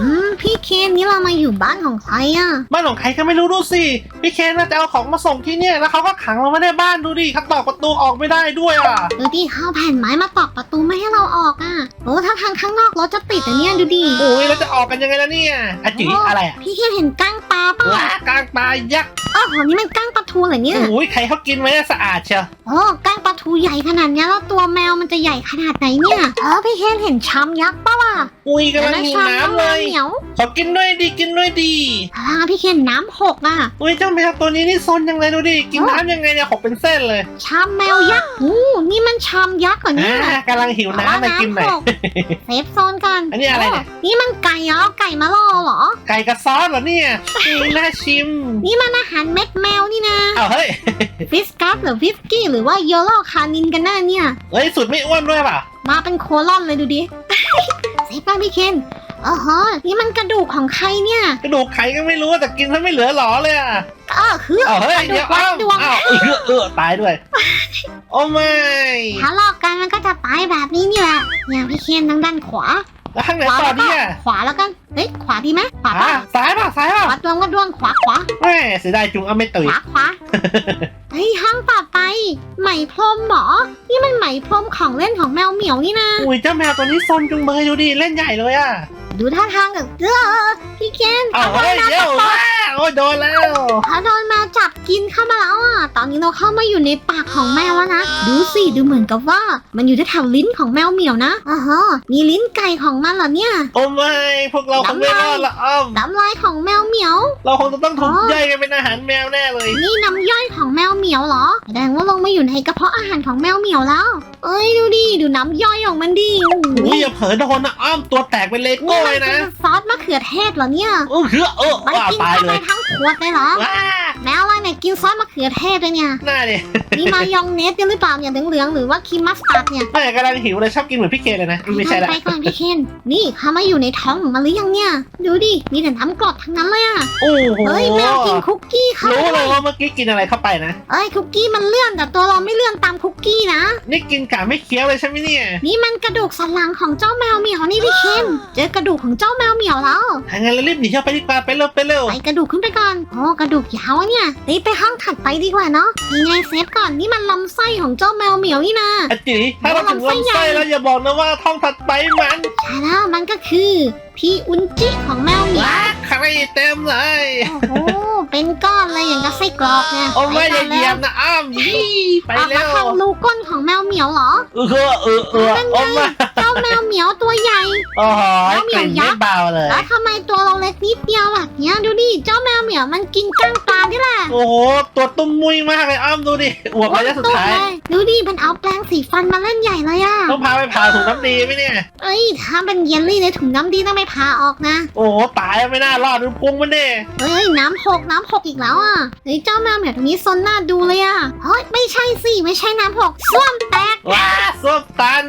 Mm. อืมพี่เคนนี่เรามาอยู่บ้านของใครอะ บ้านของใครก็ไม่รู้ดูสิ พี่เคนน่าจะเอาของมาส่งที่เนี่ย แล้วเขาก็ขังเราไว้ในบ้านดูดิเขาตอกประตูออกไม่ได้ด้วยอะ ดูดิเขาเอาแผ่นไม้มาตอกประตูไม่ให้เราออกอะ โอ้ถ้าทางข้างนอกรถจะติดอะเนี่ยดูดิโอ้ยเราจะออกกันยังไงล่ะเนี่ยอะจิอะไรอะพี่เคนเห็นก้างปลาป่ะว้ากลางปลายักษ์อ๋อโหนี่มันก้างปลาทูเหรอเนี่ย โอ้ยใครเขากินไว้อะสะอาดเชียวโอ้ก้างปลาทูใหญ่ขนาดเนี้ยแล้วตัวแมวมันจะใหญ่ขนาดไหนเนี่ย เออพี่เคนเห็นชามยักษ์ป่ะวะอุ้ยกำลังแล้วหิวชามน้ำเลย เหนียวขอกินด้วยดีกินด้วยดีอ่าพี่เคนน้ำหกอะอุ้ยเจ้าแมวตัวนี้นี่ซนยังไงดูดิกินน้ำยังไงเนี่ยหกเป็นเส้นเลยชามแมวยักษ์อู้นี่มันชามยักษ์เหรออ่าเนี่ยกำลังหิวน้ำมากินหน่อยหกเซฟโซนกันอันนี้อะไรเนี่ยนี่มันไก่เหรอไก่มาล่อเหรอ ไก่กับซอสเหรอเนี่ยอุ้ยน่าชิมนี่มันอาหารเม็ดแมวนี่นะเอาเฮ้ยฟิสกัสหรือฟิสกี้หรือว่าโยโลคานินกันแน่เนี่ย เฮ้ยสุดไม่อ้วนด้วยเปล่ะมาเป็นโคลอนเลยดูดิ เซฟบ้างพี่เคนเออฮะนี่มันกระดูกของใครเนี่ยกระดูกไข่ก็ไม่รู้แต่กินซะไม่เหลือหรอเลยอะเออคือเอาเฮ้ยกระดูเดี๋ยกววัดอ้าวดวงอ้าวเออเออตายด้วย โอ้ไม่ถ้าลอกกันมันก็จะตายแบบนี้นี่แหละเนี่ยพี่เคนทางด้านขวาแล้วข้างไหนขวาต่อแล้วก็เนี่ยขวาแล้วกันเฮ้ยขวาดีไหมขวาอะป่ะซ้ายป่ะซ้ายป่ะขวาดวงวัดดวงขวาขวา แม่เสียดายจุงเอาไม่ขตื่นวาขวาเฮ้ยห้างต่อไป ไหมพรมเหรอนี่มันไหมพรมของเล่นของแมวเหมียวนี่นะ อุ้ยเจ้าแมวตัวนี้ซนจุงเบยดูดิเล่นใหญ่เลยอะ ดูท่าทางกับเออพี่เคนเอาเขาโดเฮ้นยแมวเดี๋ยวจับว้าโอ้ยโดนแล้วเขาโดนแมวจับกินเข้ามาแล้วอะตอนนี้เราเข้ามาอยู่ในปากของแมวแล้วนะดูสิดูเหมือนกับว่า มันอยู่แถวๆลิ้นของแมวเหมียวนะอ๋อฮะมีลิ้นไก่ของมันเหรอเนี่ย โอ้ไม่พวกเราคงไม่รอดละอ้อมน้ำลายของแมวเหมียว เราคงจะต้องถูกอ๋อย่อยกันเป็นอาหารแมวแน่เลยนี่น้ำย่อยของแมวเหมียวเหรอแสดงว่าลงมาอยู่ในกระเพาะอาหารของแมวเหมียวแล้ว เอ้ยดูดิดูน้ำย่อยของมันดิโอ้โหอุ้ยอย่าเผลอโดนนะอ้อมตัวแตกเป็นเลนี่โก้มัเลยเป็นะนซอสมะเขือเทศเหรอเนี่ยเออเหือเออมันว้ากินตายเข้าเลไปยทั้งขวดเลยเหรอ ว้า แมวอะไรเนี่ยกินซอสมะเขือเทศเลยเนี่ย หน้าดิมีมายองเนสด้วยหรือเปล่าเนี่ยเหลืองๆหรือว่าครีมมัสตาร์ดเนี่ยแม่กำลังหิวเลยชอบกินเหมือนพี่เคเลยนะ ไม่ใช่ละไปก่อนพี่เคนนี่เขามาอยู่ในท้องของมันหรือยังเนี่ย ดูดิ มีแต่น้ำกรดทั้งนั้นเลยอะโอ้โหเฮ้ยแมวกินคุกกี้เข้ารู้ไปเลยว่าเมื่อกี้กินอะไรเข้าไปนะเอ้ยคุกกี้มันเลื่อนแต่ตัวเราไม่เลื่อนตามคุกกี้นะ นี่กินกะไม่เคี้ยวเลยใช่ไหมเนี่ย นี่มันกระดูกสันหลังของเจ้าแมวเหมียวนี่พี่เคนเจอกระดูกของเจ้าแมวเหมียวแล้วถ้างั้นเรารีบหนีเข้าไปดีกว่าไปเร็วไปเร็วไปกระดูกขึ้นไปก่อนโอ้กระดูกยาวอะเนี่ยรีบไปห้องถัดไปดีกว่าเนาะยังไงเซฟก่อนนี่มันลำไส้ของเจ้าแมวเหมียวนี่นะอาจิถ้าเราถึงลำไส้แล้วอย่าบอกนะว่าท้องถัดไปมันใช่แล้วมันก็คือ พี่อุนจิของแมวเหมียวว้าใครเต็มเลย โอ้โหเป็นก้อนเลยอย่างกับไส้กรอกเนี่ยโอ้ไม่ปอย่าก่นเหยียแล้บวนะอ้อมยี่ไปออกเร็มาวทางรูก้นของแมวเหมียวเหรอ เออเออเออเออเป็นไงโอ้ไม่เจ้าแมวเหมียวตัวใหญ่ โอ้โหแล้วเหมีกยวลิ่นยัไม่กษ์เบาเลย แล้วทำไมตัวเราเล็กนิดเดียวแบบเนี้ยดูดิเจ้าแมวเหมียวมันกินก้างปลาที่แหละโอ้โห ตัวตุ้มมุ้ยมากเลยอ้อมดูดิอวบระยะสุดท้ายโอ้เลยดูดิมันเอาแปรงสีฟันมาเล่นใหญ่เลยอะต้องพาไปผ่าถุงน้ำดีไหมเนี่ย เอ้ยถ้าเป็นเยลลี่ในถุงน้ำดีต้องไปพาออกนะ โอ้โหตายไม่น่ารอดดูพุงมันเน่เฮ้ยน้ำหกน้ำหกอีกแล้วอะเฮ้ยเจ้าแมวเหมียวตรงนี้ซนหน้าดูเลยอะเฮ้ยไม่ใช่สิไม่ใช่น้ำหกส้วมแตกว้าส้วมตัน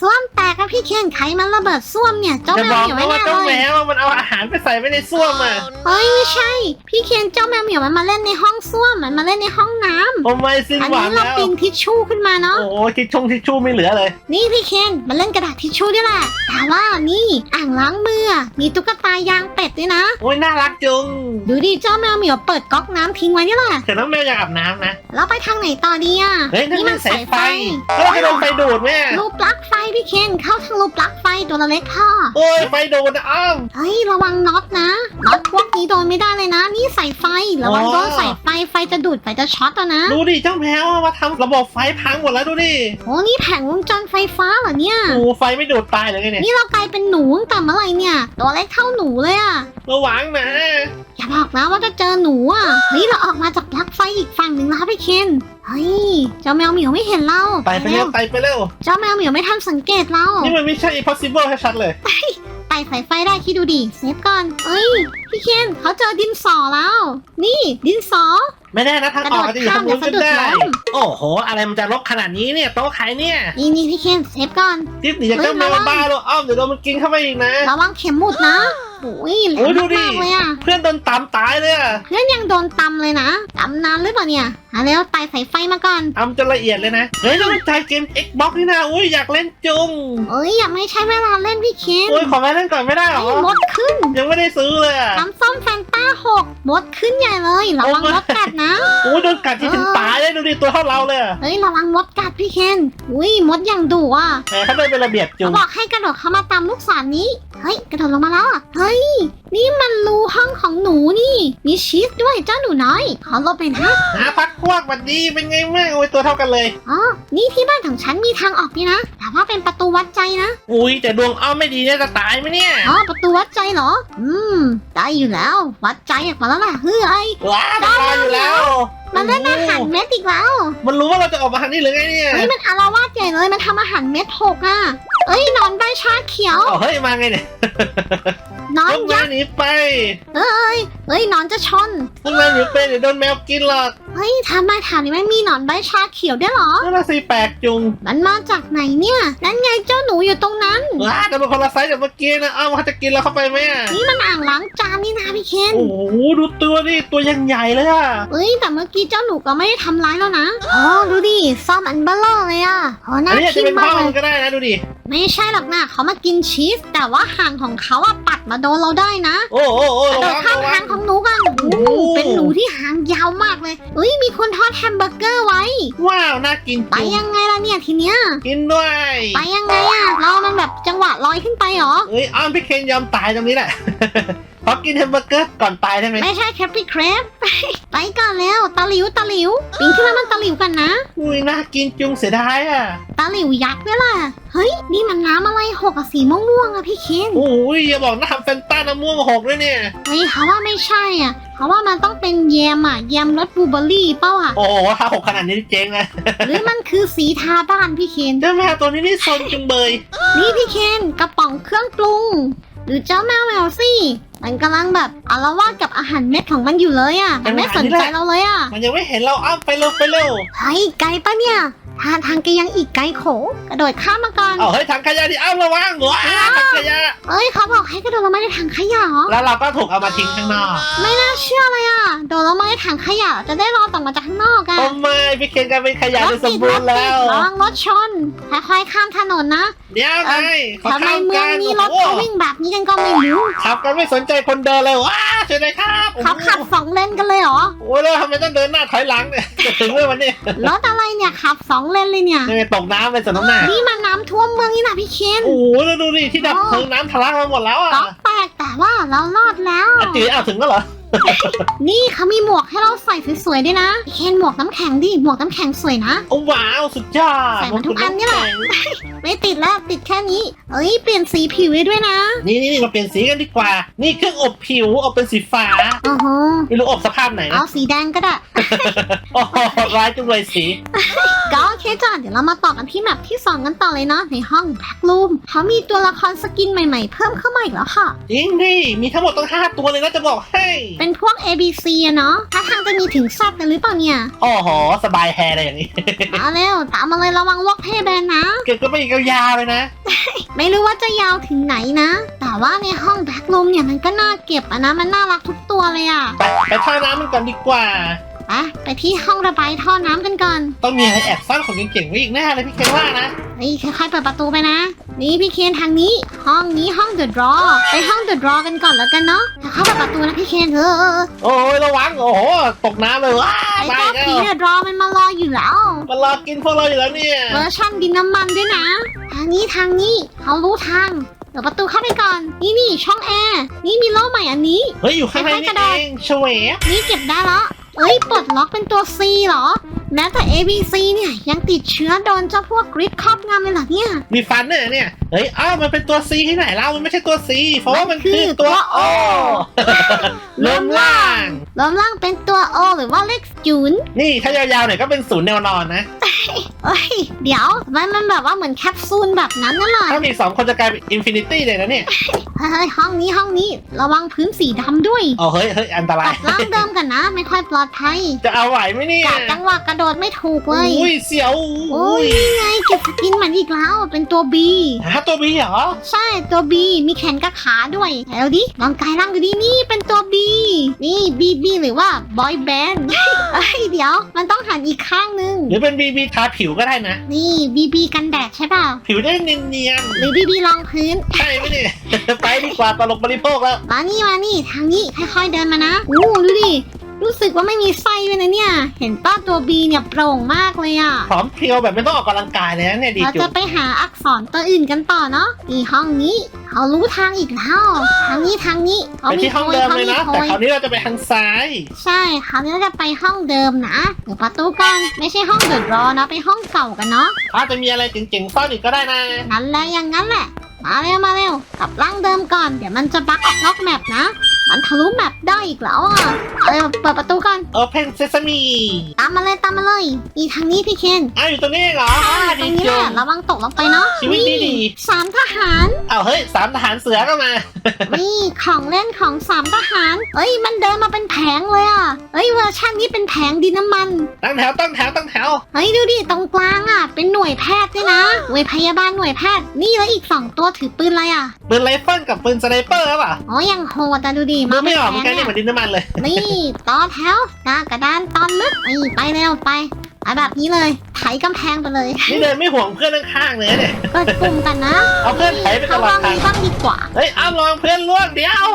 ส้วมแตกอะพี่เคนไขมันระเบิดส้วมเนี่ยเจ้าจะแมบวอกเหมียวนะไม่ว่าแน่เจ้าเลแมยวมันเอาอาหารไปใส่ไว้ในส้วมอะเฮ้ยไม่ใช่ พี่เคนเจ้าแมวเหมียวมันมาเล่นในห้องส้วมมันมาเล่นในห้องน้ำโอ้ไม่สิ้นอันหวันี้งเราแล้วปิงทิชชู่ขึ้นมาเนาะ โอ้โหทิชชงทิชชู่ไม่เหลือเลย นี่พี่เคนมาเล่นกระดาษทิชชู่ด้วยแหละแต่ว่านี่อ่างล้างมืออะมีตุ๊กตายางเป็ดด้วยนะ โอ้ยน่ารักจุง ดูดิเจ้าแมวเหมียวเปิดก๊อกน้ำทิ้งไว้นี่แหละแต่น้องแมวอยากอาบน้ำนะ แล้วไปทางไหนต่อดีอะเฮ้ยนั่นมันสายไฟแล้วเราจะโดนไฟดูดไหมรูปลั๊กไฟพี่เคนเข้าทางรูปลั๊กไฟตัวละเล็กพ่อโอ้ยไฟดูดนะอ้อมเฮ้ยระวังน็อตนะน็อตพวกนี้โดนไม่ได้เลยนะ นี่ใส่ไฟระวังอ๋อโดนใส่ไฟไฟจะดูดไฟจะช็อตอะนะดูดิเจ้าแมวมาทำระบบไฟพังหมดแล้วดูดิโอ้นี่แผงวงจรไฟฟ้าเหรอเนี่ยโอ้ไฟไม่ดูดตายเลยไงเนี่ยนี่เรากลายเป็นหนูตั้งแต่เมื่อไหร่เนี่ย ตัวเล็กเท่าหนูเลยอะระวังนะอย่าบอกนะว่าจะเจอหนูอะเฮ้ยเราออกมาจากปลั๊กไฟอีกฝั่งหนึ่งแล้วพี่เคน เฮ้ย เจ้าแมวเหมียวไม่เห็นเราไปไปเร็วไปไปเร็ว เจ้าแมวเหมียวไม่ทันสังเกตเรา นี่มันไม่ใช่ impossible ให้ชัดเลยไต่สายไฟได้คิดดูดิเซฟก่อนเอ้ย พี่เคนเขาเจอดินสอแล้ว นี่ดินสอ ไม่แน่นะทางออกอาจจะอยู่ทางนู้นก็ได้กระโดดข้ามเดี๋ยวสะดุดล้มโอ้โห อะไรมันจะรกขนาดนี้เนี่ยโต๊ะขายเนี่ย นี่นี่พี่เคนเซฟก่อนจิ๊บหนีจากเจ้าแมวบ้าแล้วอ้อมเดี๋ยวโดนมันกินเข้าไปอีกนะ ระวังเข็มหมุดนะโอ้ยแหลโอ้ยมดูดิมากๆเลยอะเพื่อนโดนตามตายเลยอะเพื่อนยังโดนตำเลยนะตำนานหรือเปล่าเนี่ยเอาเร็วไต่สายไฟมาก่อนทำจนละเอียดเลยนะ เฮ้ยต้องใจเกม Xbox นี่นะอุ้ยอยากเล่นจุงเอ้ยอย่าไม่ใช่เวลาเล่นพี่เคนโอ้ยขอแม่เล่นก่อนไม่ได้หรอไอ้มดขึ้นได้ซื้อเลยอะน้ำส้มแฟนต้าหกมดขึ้นใหญ่เลยระวังมดกัดนะโอ้ยโดนกัดที่ถึงตายเลยดูดิตัวเท่าเราเลยอะเฮ้ยระวังมดกัดพี่เคนอุ้ยมดอย่างดุอะแหมเขาได้เป็นระเบียบจุเขางบอกให้กระโดดเข้ามาตามลูกศรนี้ เฮ้ยกระโดดลงมาแล้วอะเฮ้ย นี่มันรูห้องของหนูนี่ มีชีสด้วยเจ้าหนูน้อย ขอลบไปนะหาพักพวกวันดีเป็นไงแม่งโอ้ยตัวเท่ากันเลย อ๋อ นี่ที่บ้านของฉันมีทางออกนี่นะ แต่ว่าเป็นประตูวัดใจนะ อุ้ยแต่ดวงอ้อมไม่ดีเนี่ยจะตายไหมเนี่ยอ๋อ ประตูวัดใจเหรอ อืม ได้อยู่แล้ว วัดใจออกมาแล้วล่ะเฮ้ย ว้ามันรออยู่แล้ว มันเล่นอาหารเม็ดอีกแล้ว มันรู้ว่าเราจะออกมาทางนี้หรือไงเนี่ย เฮ้ย มันอารวาสใหญ่เลย มันทำอาหารเม็ดหกอะ เอ้ยหนอนใบชาเขียว เอาเฮ้ยมาไงเนี่ยหนอพนวกยันากยษ์หนีไปเอ้ยเอ้ยหนอนจะชนพวกนายหนีไปเดี๋ยวโดนแมวกินหรอกเฮ้ยทำไมแถวนี้ไม่มีหนอนใบชาเขียวด้วยเหรอ นั่นน่ะสิแปลกจุงมันมาจากไหนเนี่ย นั่นไงเจ้าหนูอยู่ตรงนั้น ว้าแต่เป็นคนละไซส์จากเมื่อกี้นะอ้าวเขาจะกินเราเข้าไปไหมอะนี่มันอ่างล้างจานนี่นะพี่เคนโอ้โหดูตัวดิตัวยังใหญ่เลยอะเอ้ยแต่เมื่อกี้เจ้าหนูก็ไม่ได้ทำร้ายแล้วนะ อ๋อดูดิซ่อมอันเบลเลอร์เลยอะโอ้อัน่านนี้อาจกิจะนเป็นมาพ่อกเลมัยนก็ได้นะดูดิ ไม่ใช่หรอกนะเขามากินชีส แต่ว่าหางของเขาอะปัดมาโดนเราได้นะโอ้โอ้โอ้กระโดระดวังข้ามระวัหางงของหนูกันโอ้โหโอ้เป็นหนูที่หางยาวมากเลยเอ้ยมีคนทอดแฮมเบอร์เกอร์ไว้ ว้าวน่ากินไปจุงยังไงล่ะเนี่ยทีเนี้ย กินด้วย ไปยังไงอะเรามันแบบจังหวะลอยขึ้นไปเหรอเอ้ยอ้อมพี่เคนยอมตายตรงนี้แหละ ขอกินแฮมเบอร์เกอร์ก่อนตายได้ไหมไม่ใช่แคปปี้เครปไปก่อนแล้วตะหลิวตะหลิวปีนขึ้นมามันตะหลิวกันนะ อุ้ยน่ากินจุงเสียดายอะ ตะหลิวยักษ์ด้วยล่ะเฮ้ยนี่มันน้ำอะไรหกกับสีม่วงๆอะพี่เคนโอ้ยอย่าบอกนะทำแฟนต้าน้ำม่วงหกด้วยเนี่ยเฮ้ยเขาว่าไม่ใช่อะเขาว่ามันต้องเป็นแยมอะแยมรสบลูเบอร์รี่เป้าอะโอ้โหถ้าหกขนาดนี้เจ๊งเลยหรือมันคือสีทาบ้านพี่เคนเจ้าแมวตัวนี้นี่ซนจุงเบยนี่พี่เคนกระป๋องเครื่องปรุง หรือเจ้าแมวแมวสิ มันกำลังแบบอารวาสกับอาหารเม็ดของมันอยู่เลยอะ มันไม่สนใจเราเลยอะ มันยังไม่เห็นเราอ้อมไปเร็วไปเร็ว เฮ้ยไกลปะเนี่ย ทางทางแกยังอีกไกลโขกระโดดข้ามมาก่อน เอาเฮ้ยถังขยะที่อ้อมระวังว้าถังขยะ เอ้ยเขาบอกให้กระโดดลงมาในถังขยะเหรอแล้วเราก็ถูกเอามาทิ้งข้างนอกไม่น่าเชื่อเลยอะโดดลงมาในถังขยะจะได้รอดออกมาจากข้างนอกอะโอ้ไม่พี่เคนกลายเป็นขยะรโดถยสติมดบูรรถณ์แล้ติดวระวังรถชนค่อยๆข้ามถนนนะเดี๋ยวไงขอทำไมข้ามเมือกังนนี้รถโอ้เขาโหวิ่งแบบนี้กันก็ไม่รู้ขับกันไม่สนใจคนเดินเลยว้าช่วยหน่อยครับเขาขับสองเลนกันเลยเหรอโอ้ยแล้วทำไมต้องเดินหน้าถอยหลังเนี่ยจะถึงเมื่อวันนี้รถอะไรเนี่ยขับสองเลนเลยเนี่ยยังไงตกน้ำไปสนมหน้านี่มันน้ำท่วมเมืองนี่นะพี่เคนโอ้โหแล้วดูดิที่ดับเพลิงน้ำทะลักมาหมดแล้วอะก๊อกแตกแต่ว่าเรารอดแล้วอะจืดเอาถึงก็เหรอนี่เขามีหมวกให้เราใส่สวยๆด้วยนะพี่เคนหมวกน้ำแข็งดิหมวกน้ำแข็งสวยนะ โอ้ว้าวสุดยอดใส่มาทุกอันนี่แหละ ไม่ติดแล้วติดแค่นี้ เอ้ยเปลี่ยนสีผิวได้ด้วยนะ นี่นี่นี่มาเปลี่ยนสีกันดีกว่า นี่เครื่องอบผิวอบเป็นสีฟ้าโอ้โหไม่รู้อบสภาพไหนเอานะสีแดงก็ได้ โอ้โหร้ายจังเลยสี ก็โอเคจ้ะเดี๋ยวเรามาต่อกันที่แมปที่2กันต่อเลยเนาะในห้องแบ็กลูมเขามีตัวละครสกินใหม่ๆ เพิ่มเข้ามาอีกแล้วค่ะ จริงดิมีทั้งหมดต้องห้าตัวเลยนะจะบอกให้เป็นพวก A B C อะเนาะถ้าทางจะมีถึงซับกันหรือเปล่าเนี่ยโอ้โห สบายแฮร์อะไรอย่างนี้ มาเร็วตามมาเลยระวังลวกเพ่แบนนะ เก็บก็ไปอีกยาวๆเลยนะ ไม่รู้ว่าจะยาวถึงไหนนะ แต่ว่าในห้องแบ็กลูมเนี่ยมันก็น่าเก็บอะนะ มันน่ารักทุกตัวเลยอะ ไปไปท่าน้ำมันก่อนดีกว่า ไปไปที่ห้องระบายท่อน้ำกันก่อนต้องมีอะไรแอบซ่อนของเก่งๆไว้อีกแน่เลยพี่เคนว่านะนี่ค่อยๆเปิดประตูไปนะ นี่พี่เคนทางนี้ ห้องนี้ห้อง The Draw ไปห้อง The Draw กันก่อนแล้วกันเนาะถ้าเข้าเปิดประตูนะพี่เคนเออเออโอ้ยระวังโอ้โหตกน้ำเลยว้าไอ้ไปเจ้าแล้ผีว The Draw มันมารออยู่แล้ว มันรอกินพวกเราอยู่แล้วเนี่ยเวอร์ชันดินน้ำมันด้วยนะ ทางนี้ทางนี้เขารู้ทางเดี๋ยวประตูเข้าไปก่อน นี่นี่ช่องแอร์ นี่มีโล่ใหม่อันนี้ เฮ้ยอยู่ข้างในนี่เองเฉวนี่เก็บได้แล้ว เอ้ยปลดล็อกเป็นตัว C เหรอ แม้แต่ A B C เนี่ยยังติดเชื้อโดนเจ้าพวกกริดครอบงำเลยเหรอเนี่ย มีฟันเนี่ยเนี่ย เฮ้ย อ้าว มันเป็นตัว C ที่ไหนเล่ามันไม่ใช่ตัว C เพราะว่ามันคือตัว O เริ่มล่าง รวมล่างเป็นตัว O หรือว่าเลขศูนย์นี่ถ้ายาวๆหน่อยก็เป็นศูนย์แนวนอนนะเอ้ยเดี๋ยวมันมันแบบว่าเหมือนแคปซูลแบบนั้นนั่นแหละถ้ามีสองคนจะกลายเป็นอินฟินิตี้เลยนะเนี่ยเฮ้ยห้องนี้ห้องนี้ระวังพื้นสีดำด้วยเอาเฮ้ยเฮ้ยอันตกราลัยบร่างเดิมกันนะ ไม่ค่อยปลอดภัยจะเอาไหวไหมเนี่ยกะจังหวะกระโดดไม่ถูกเลยอุ้ยเสียวโอ้ยนี่ไงเก็บสกินมันอีกแล้วเป็นตัวบีหาตัวบีเหรอใช่ตัวบีมีแขนกับขาด้วยแล้วดิลองกายร่างดูดินี่เป็นตัวบีนี่บีบีหรือว่าบอยแบนด์ เอ้ยเดี๋ยว มันต้องหันอีกข้างนึง หรือเป็นบีบีทาผิวก็ได้นะ นี่บีบีกันแดดใช่เปล่า ผิวได้เนียนหรือบีบีรองพื้น ๆใช่ไหมเนี่ย ไปดีกว่าตลกบริโภคแล้ว มานี่มานี่ทางนี้ค่อยๆเดินมานะ อู้ดูดิ รู้สึกว่าไม่มีไส้เลยนะเนี่ย เห็นป้าตัวบีเนี่ยโปร่งมากเลยอะผอมเพรียวแบบไม่ต้องออกกำลังกายเลยนะเนี่ยดีเราจุจะดไปหาอักษรตัวอื่นกันต่อเนาะนี่ห้องนี้เขารู้ทางอีกแล้วทางนี้ทางนี้ไปที่ห้องเดิมเลยนะขาแต่มีคราวนี้เราจะไปทางซ้าย ใช่คราวนี้เราจะไปห้องเดิมนะเดี๋ยวประตูก่อนไม่ใช่ห้องเดือดรอนะไปห้องเก่ากันเนาะอาจจะมีอะไรเจ๋งๆซ่อนอีกก็ได้นะนั่นแหละอย่างนั้นแหละ มาเร็วมาเร็วกลับร่างเดิมก่อน เดี๋ยวมันจะบักออกนอกแมปนะ มันทะลุแมปได้อีกแล้วอะเอาเร็วเปิดประตูก่อน Open Sesame ตามมาเลยตามมาเลยนี่ทางนี้พี่เคนอ้าวอยู่ตรงนี้เหรออ่าอ่าตรดีงนี้จุแหละระวังตกลงไปเนาะชีวิตดีๆนี่สามทหาร อ้าวเฮ้ยสามทหารเสือก็มา นี่ของเล่นของสามทหาร เอ้ยมันเดินมาเป็นแผงเลยอะเอ้ยเวอร์ชันนี้เป็นแผงดินน้ำมัน ตั้งแถวตั้งแถวตั้งแถวเฮ้ยดูดิตรงกลางอะ เป็นหน่วยแพทย์ด้วยนะหน่วยพยาบาลหน่วยแพทย์ นี่แล้วอีกสองตัวถือปืนอะไรอะปืนไรเฟิลกับปืนสไนเปอร์หรือเปล่าโอ้ยยังโหดแต่ดูดิดูมาไม่เป็นออกเหมือนแผกันงนี่เหมืเนี่ยอนดินน้ำมันเลย นี่ต่อแถวหน้ากระดานตอนลึกนี่ไปเร็วไปไปแบบนี้เลยไถกำแพงไปเลยนี่เดินไม่ห่วงเพื่อนข้างๆเลยเนี่ยเปิดกลุ่มกันนะเอาเพื่อนไถไปตเขาลอดวางทางนี้บ้างดีกว่าเฮ้ยอ้าวลองเพื่อนล่วงเดี๋ยว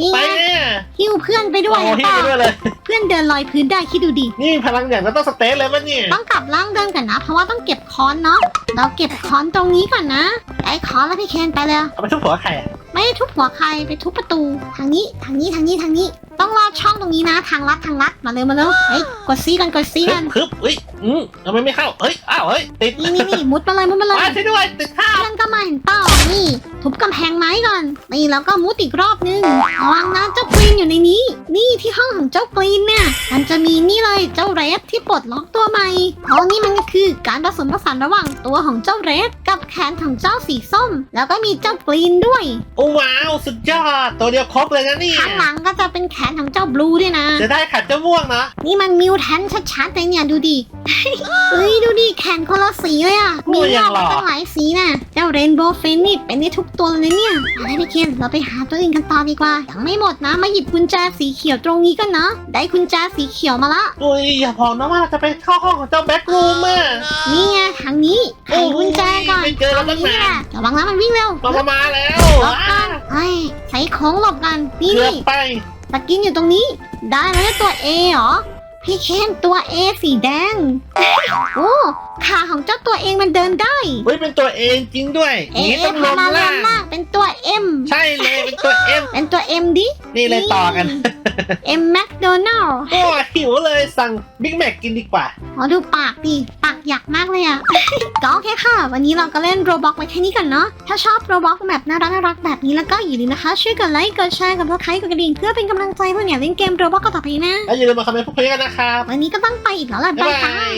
นี่ไปไงเนี่ยหิ้วเพื่อนไปด้วโอ้ยโหที่ไปด้วยเลยเพื่อนเดินลอยพื้นได้คิดดูดินี่มีพลังอย่างก็ต้องสเตทเลยปะเนี่ยต้องกลับร่างเดิมกันนะ เพราะว่าต้องเก็บค้อนเนาะเราเก็บค้อนตรงนี้ก่อนนะได้ค้อนแล้วพี่เคนไปเลยเอาไปทุบหัวใครอะ ไม่ได้ทุบหัวใครไปทุบประตู ทางนี้ทางนี้ทางนี้ทางนี้ ต้องรอดช่องตรงนี้นะ ทางลัดทางลัดมาเร็วมาเร็วเฮ้ยกดซีกันกดซีฮึกับนฮึบอุ้ยอืมทำไมไม่เข้าเฮ้ยอ้าวเฮ้ยติดนี่นี่นี่มุดมาเลยมุดมาเลยมาช่วยด้วยติดข้าวเพื่อนก็มาเห็นเปล่านี่ ทุบกำแพงไม้ก่อนนี่แล้วก็มุดอีกรอบนึงระวังนะเจ้ากรีน อยู่ในนี้ นี่ที่ห้องของเจ้ากรีนเนี่ย มันจะมีนี่เลยเจ้าเรดที่ปลดล็อกตัวใหม่เพราะนี่มันก็คือการผสมผสานระหว่างตัวของเจ้าเรดกับแขนของเจ้าสีส้ม แล้วก็มีเจ้ากรีนด้วย โอ้ว้าวสุดยอด ตัวเดียวครบเลยนะเนี่ยข้างหลังก็จะเป็นแขนของเจ้าบลูด้วยนะ จะได้ขัดเจ้าม่วงนะ นี่มันมิวแทนชัดๆเลยเนี่ยดูดิเฮ้ยดูดิแขนคนละสีเลยอะ มีงอกมาตั้งหลายสีน่ะ เจ้าเรนโบว์เฟนนี่เป็นได้ทุกตัวเลยนะเนี่ยอะไรพี่เคนเราไปหาตัวอื่นกันต่อดีกว่ายังไม่หมดนะมาหยิบกุญแจสีเขียวตรงนี้กันนะ ได้กุญแจสีเขียวมาละ โอ้ยอย่าบอกนะว่าเราจะไปเข้าห้องของเจ้าแบ็กรูมอะ นี่ไงทางนี้ไขกุญแจก่อนโอ้ยไม่เจอแล้วตั้งนานทนี้แหละระวังนะมันวิ่งเร็วเรามามาแล้วหลบกัอ้านเฮ้ยใช้โค้งหลบกันนี่เกือบนี่ไป ตะกินอยู่ตรงนี้ ได้แล้วเนี่ยตัว A เหรอ พี่เคนตัว A สีแดง โอ้ขาของเจ้าตัวเองมันเดินได้เฮ้ยเป็นตัวเองจริงด้วยเอนี่เอต้องลพางมาล่าลางมากเป็นตัว M ใช่เลยเป็นตัวเอ็มเป็นตัว M ดิ นี่เลยต่อกัน M McDonald โอ้หิวเลยสั่งบิ๊กแม็กกินดีกว่าอ๋อดูปากดิปากหยักมากเลยอะก็โอเคค่ะ วันนี้เราก็เล่นโรบอกไว้แค่นี้ก่อนเนาะถ้าชอบโรบอกแบบน่ารักน่ารักแบบนี้แล้วก็อย่าลืมนะคะ ช่วยกดไลค์กดแชร์กดซับสไครต์กดกระดิ่งเพื่อเป็นกำลังใจเพื่อเนี่ยเล่นเกมโรบอกก็ต่อไปนะแล้วอย่าลืมมาคอมเมนต์พูดคุยกันนะครับวันนี้ก็ต้องไปอีกแล้วแหละบ๊ายบายบาค่ะย